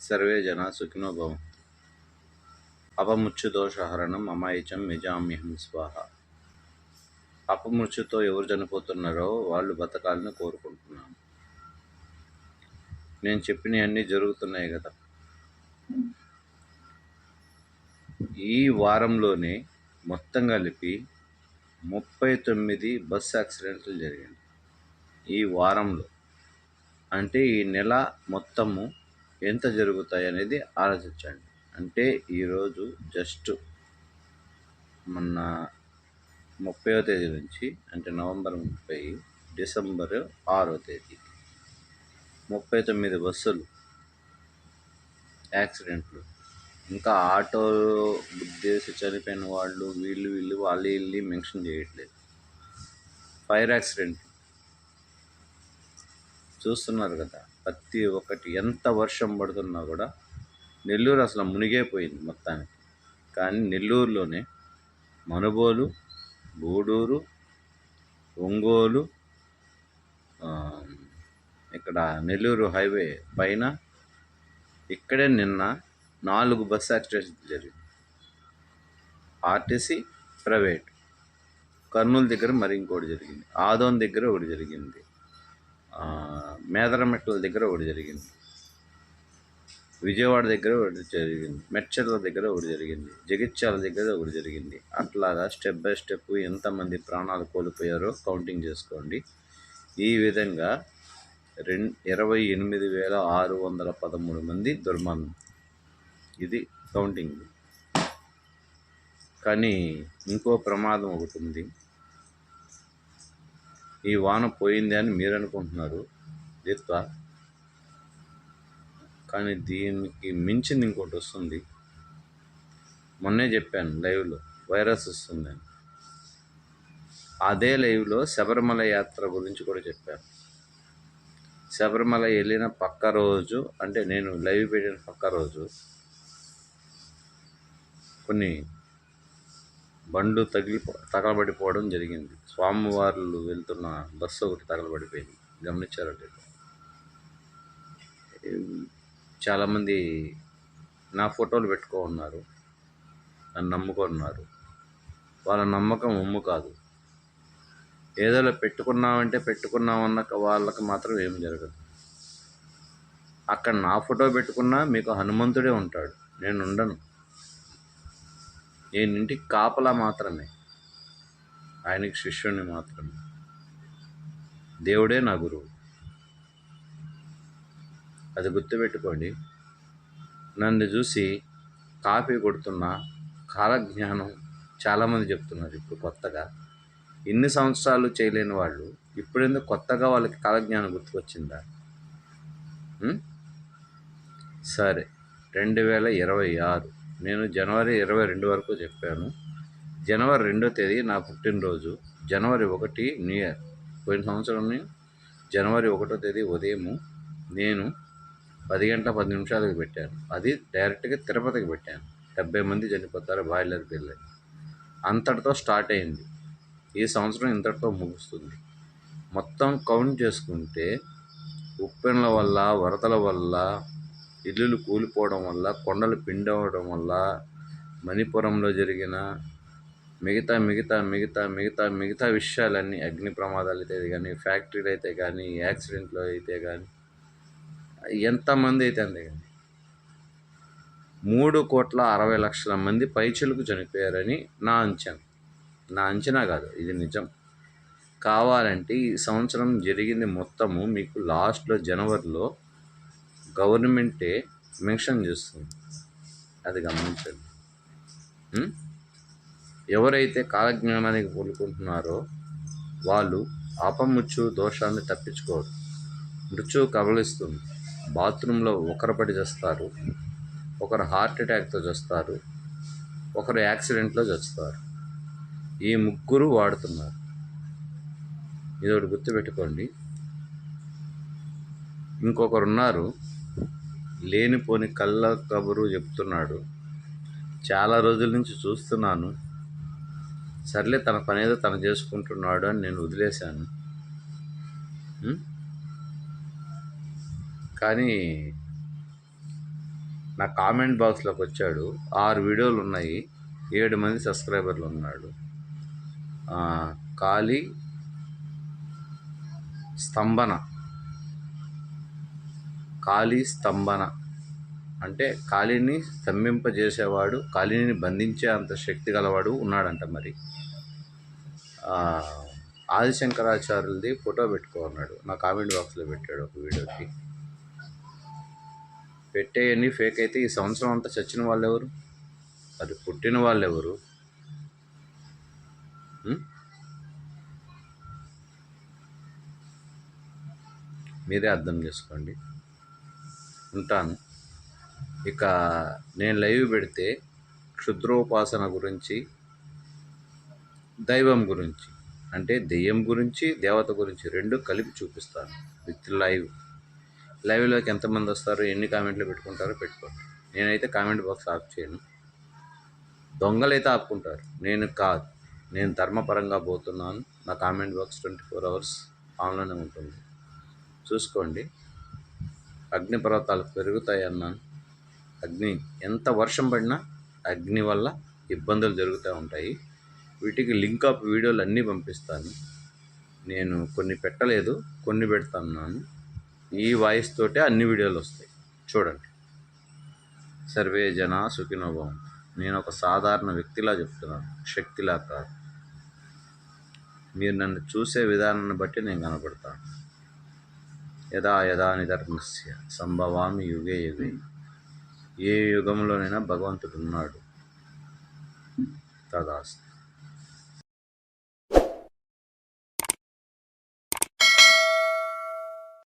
Survey జన సుఖినో భవం. అపముచ్చు దోషహరణం అమాయిచం నిజామ్యహం స్వాహ. అపమృత్యుతో ఎవరు చనిపోతున్నారో వాళ్ళు బతకాలని కోరుకుంటున్నాను నేను చెప్పినవన్నీ జరుగుతున్నాయి కదా. ఈ వారంలోనే మొత్తం కలిపి ముప్పై తొమ్మిది బస్ యాక్సిడెంట్లు జరిగాయి. ఈ వారంలో. అంటే ఈ నెల మొత్తము ఎంత జరుగుతాయి అనేది ఆలోచించండి. అంటే ఈరోజు జస్ట్ మొన్న ముప్పైవ తేదీ నుంచి అంటే నవంబర్ ముప్పై డిసెంబర్ ఆరో తేదీ ముప్పై తొమ్మిది బస్సులు యాక్సిడెంట్లు ఇంకా ఆటో గుద్దేసి చనిపోయిన వాళ్ళు వీళ్ళు వీళ్ళు వాళ్ళు వీళ్ళు మెన్షన్ చేయట్లేదు. ఫైర్ యాక్సిడెంట్ చూస్తున్నారు కదా. ప్రతి ఒక్కటి ఎంత వర్షం పడుతున్నా కూడా నెల్లూరు అసలు మునిగైపోయింది మొత్తానికి. కానీ నెల్లూరులోనే మనుబోలు గూడూరు ఒంగోలు ఇక్కడ నెల్లూరు హైవే పైన ఇక్కడే నిన్న నాలుగు బస్ యాక్సిడెంట్స్ జరిగింది. RTC private. కర్నూలు దగ్గర మరి ఇంకోటి జరిగింది. ఆదోన్ దగ్గర ఒకటి జరిగింది. మేదరమెట్ల దగ్గర ఒకటి జరిగింది. విజయవాడ దగ్గర ఒకటి జరిగింది. మెచ్చర్ల దగ్గర ఒకటి జరిగింది. జగిత్యాల దగ్గర ఒకటి జరిగింది. అట్లాగా స్టెప్ బై స్టెప్ ఎంతమంది ప్రాణాలు కోల్పోయారో కౌంటింగ్ చేసుకోండి. ఈ విధంగా రెండు ఇరవై ఎనిమిది వేల ఆరు వందల పదమూడు మంది దుర్మరణం ఇది కౌంటింగ్. కానీ ఇంకో ప్రమాదం ఒకటి ఉంది. ఈ వాన పోయింది అని మీరు అనుకుంటున్నారు దీర్ఘ కానీ దీనికి మించింది ఇంకోటి వస్తుంది. మొన్నే చెప్పాను లైవ్లో వైరస్ వస్తుందని అదే లైవ్లో శబరిమల యాత్ర గురించి కూడా చెప్పాను. శబరిమల వెళ్ళిన పక్క రోజు అంటే నేను లైవ్ పెట్టిన పక్క రోజు కొన్ని బండ్లు తగిలి తగలబడిపోవడం జరిగింది. స్వామివార్లు వెళ్తున్న బస్సు ఒకటి తగలబడిపోయింది. గమనించారో చాలామంది నా ఫోటోలు పెట్టుకో ఉన్నారు నన్ను నమ్ముకున్నారు వాళ్ళ నమ్మకం ఉమ్ము కాదు. ఏదో పెట్టుకున్నామంటే పెట్టుకున్నామన్న వాళ్ళకి మాత్రం ఏం జరగదు. అక్కడ నా ఫోటో పెట్టుకున్నా మీకు హనుమంతుడే ఉంటాడు. నేను ఉండను. నేను ఇంటికి కాపలా మాత్రమే. ఆయనకి శిష్యుని మాత్రమే. దేవుడే నా గురువు. అది గుర్తుపెట్టుకోండి. నన్ను చూసి కాపీ కొడుతున్న కాలజ్ఞానం చాలామంది చెప్తున్నారు ఇప్పుడు కొత్తగా. ఇన్ని సంవత్సరాలు చేయలేని వాళ్ళు ఇప్పుడెందుకు కొత్తగా వాళ్ళకి కాలజ్ఞానం గుర్తుకొచ్చిందా? సరే. రెండు వేల ఇరవై ఆరు. నేను జనవరి ఇరవై రెండు వరకు చెప్పాను. జనవరి రెండో తేదీ నా పుట్టినరోజు. జనవరి ఒకటి న్యూ ఇయర్. పోయిన సంవత్సరం జనవరి ఒకటో తేదీ ఉదయము నేను పది గంటల పది నిమిషాలకు పెట్టాను. అది డైరెక్ట్గా తిరుపతికి పెట్టాను. డెబ్బై మంది చనిపోతారు బాయిలర్ పిల్లలు. అంతటితో స్టార్ట్ అయింది. ఈ సంవత్సరం ఇంతటితో ముగుస్తుంది. మొత్తం కౌంట్ చేసుకుంటే ఉప్పెన్ల వల్ల వరదల వల్ల ఇల్లులు కూలిపోవడం వల్ల కొండలు పిండవడం వల్ల మణిపురంలో జరిగిన మిగతా మిగతా మిగతా మిగతా మిగతా విషయాలన్నీ అగ్ని ప్రమాదాలు అయితే కానీ ఫ్యాక్టరీలు అయితే కానీ యాక్సిడెంట్లు అయితే కానీ ఎంతమంది అయితే అంతే కానీ మూడు కోట్ల అరవై లక్షల మంది పైచులకు చనిపోయారని నా అంచనా. నా అంచనా కాదు ఇది నిజం. కావాలంటే ఈ సంవత్సరం జరిగింది మొత్తము మీకు లాస్ట్లో జనవరిలో గవర్నమెంటే మెన్షన్ చేస్తుంది. అది గమనించండి. ఎవరైతే కాలజ్ఞానానికి కోలుకుంటున్నారో వాళ్ళు ఆపముచ్చు దోషాన్ని తప్పించుకోరు. మృత్యువు కబలిస్తుంది బాత్రూంలో ఒకరు పడి చేస్తారు. ఒకరు హార్ట్ అటాక్తో చేస్తారు. ఒకరు యాక్సిడెంట్లో చస్తారు. ఈ ముగ్గురు వాడుతున్నారు. ఇది ఒకటి గుర్తుపెట్టుకోండి. ఇంకొకరు ఉన్నారు లేనిపోని కళ్ళ కబురు చెప్తున్నాడు. చాలా రోజుల నుంచి చూస్తున్నాను. సర్లే తన పని ఏదో తను చేసుకుంటున్నాడు అని నేను వదిలేశాను. కానీ నా కామెంట్ బాక్స్లోకి వచ్చాడు. ఆరు వీడియోలు ఉన్నాయి. ఏడు మంది సబ్స్క్రైబర్లు ఉన్నాడు. ఖాళీ స్తంభన. ఖాళీ స్తంభన. అంటే ఖాళీని స్తంభింపజేసేవాడు ఖాళీని బంధించే అంత శక్తి గలవాడు ఉన్నాడంట మరి. ఆదిశంకరాచార్యులది ఫోటో పెట్టుకో అన్నాడు. నా కామెంట్ బాక్స్లో పెట్టాడు ఒక వీడియోకి. పెట్టేయన్ని ఫేక్ అయితే ఈ సంవత్సరం అంతా చచ్చిన వాళ్ళు ఎవరు అది పుట్టిన వాళ్ళు ఎవరు మీరే అర్థం చేసుకోండి. ఉంటాను. ఇక నేను లైవ్ పెడితే క్షుద్రోపాసన గురించి దైవం గురించి అంటే దెయ్యం గురించి దేవత గురించి రెండు కలిపి చూపిస్తాను విత్ లైవ్. లైవ్లోకి ఎంతమంది వస్తారో ఎన్ని కామెంట్లు పెట్టుకుంటారో పెట్టుకోండి. నేనైతే కామెంట్ బాక్స్ ఆఫ్ చేయను. దొంగలైతే ఆపుకుంటారు. నేను కాదు. నేను ధర్మపరంగా పోతున్నాను. నా comment box twenty four hours ఆన్లోనే ఉంటుంది. చూసుకోండి. అగ్నిపర్వతాలు పెరుగుతాయి అన్నాను. అగ్ని ఎంత వర్షం పడినా అగ్ని వల్ల ఇబ్బందులు జరుగుతూ ఉంటాయి. వీటికి లింక్ ఆఫ్ వీడియోలు అన్నీ పంపిస్తాను. నేను కొన్ని పెట్టలేదు కొన్ని పెడుతున్నాను. ఈ వాయిస్ తోటే అన్ని వీడియోలు వస్తాయి. చూడండి. సర్వే జన సుఖినోభవం. నేను ఒక సాధారణ వ్యక్తిలా చెప్తున్నాను. శక్తిలా కాదు. మీరు నన్ను చూసే విధానాన్ని బట్టి నేను కనపడతాను. యదా యదా నిధర్మస్య సంభవామి యుగే యుగే. ఏ యుగంలోనైనా భగవంతుడు ఉన్నాడు తదాస్తు.